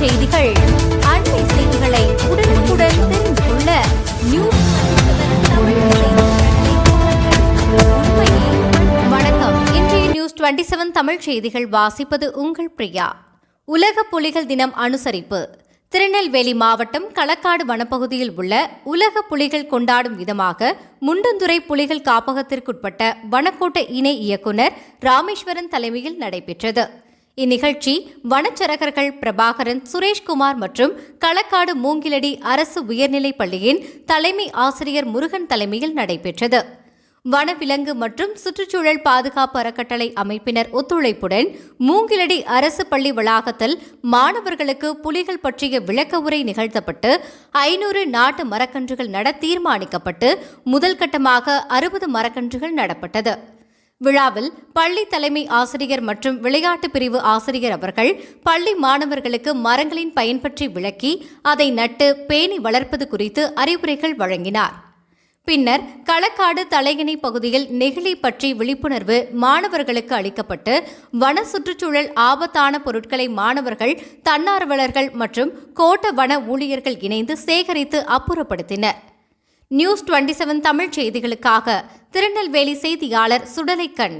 செய்திகள். அண்மை செய்திகளை உடனுக்குடன் தெரிந்து கொள்ள நியூஸ் வணக்கம். இன்றைய நியூஸ் 27 தமிழ் செய்திகள் வாசிப்பது உங்கள் பிரியா. உலக புலிகள் தினம் அனுசரிப்பு. திருநெல்வேலி மாவட்டம் களக்காடு வனப்பகுதியில் உள்ள உலக புலிகள் கொண்டாடும் விதமாக முண்டந்துறை புலிகள் காப்பகத்திற்குட்பட்ட வனக்கோட்ட இணை இயக்குனர் ராமேஸ்வரன் தலைமையில் நடைபெற்றது. இந்நிகழ்ச்சி வனச்சரகர்கள் பிரபாகரன் சுரேஷ்குமார் மற்றும் களக்காடு மூங்கிலடி அரசு உயர்நிலைப் பள்ளியின் தலைமை ஆசிரியர் முருகன் தலைமையில் நடைபெற்றது. வனவிலங்கு மற்றும் சுற்றுச்சூழல் பாதுகாப்பு அறக்கட்டளை அமைப்பினர் ஒத்துழைப்புடன் மூங்கிலடி அரசு பள்ளி வளாகத்தில் மாணவர்களுக்கு புலிகள் பற்றிய விளக்க உரை நிகழ்த்தப்பட்டு ஐநூறு நாட்டு மரக்கன்றுகள் நட தீர்மானிக்கப்பட்டு முதல் கட்டமாக அறுபது மரக்கன்றுகள் நடப்பட்டது. விழாவில் பள்ளி தலைமை ஆசிரியர் மற்றும் விளையாட்டு பிரிவு ஆசிரியர் அவர்கள் பள்ளி மாணவர்களுக்கு மரங்களின் பயன் பற்றி விளக்கி அதை நட்டு பேணி வளர்ப்பது குறித்து அறிவுரைகள் வழங்கினார். பின்னர் களக்காடு தலையணை பகுதியில் நெகிழி பற்றி விழிப்புணர்வு மாணவர்களுக்கு அளிக்கப்பட்டு வன சுற்றுச்சூழல் ஆபத்தான பொருட்களை மாணவர்கள் தன்னார்வலர்கள் மற்றும் கோட்ட வன ஊழியர்கள் இணைந்து சேகரித்து அப்புறப்படுத்தினர். நியூஸ் 27 தமிழ் செய்திகளுக்காக திருநெல்வேலி செய்தியாளர் சுடலைக்கண்.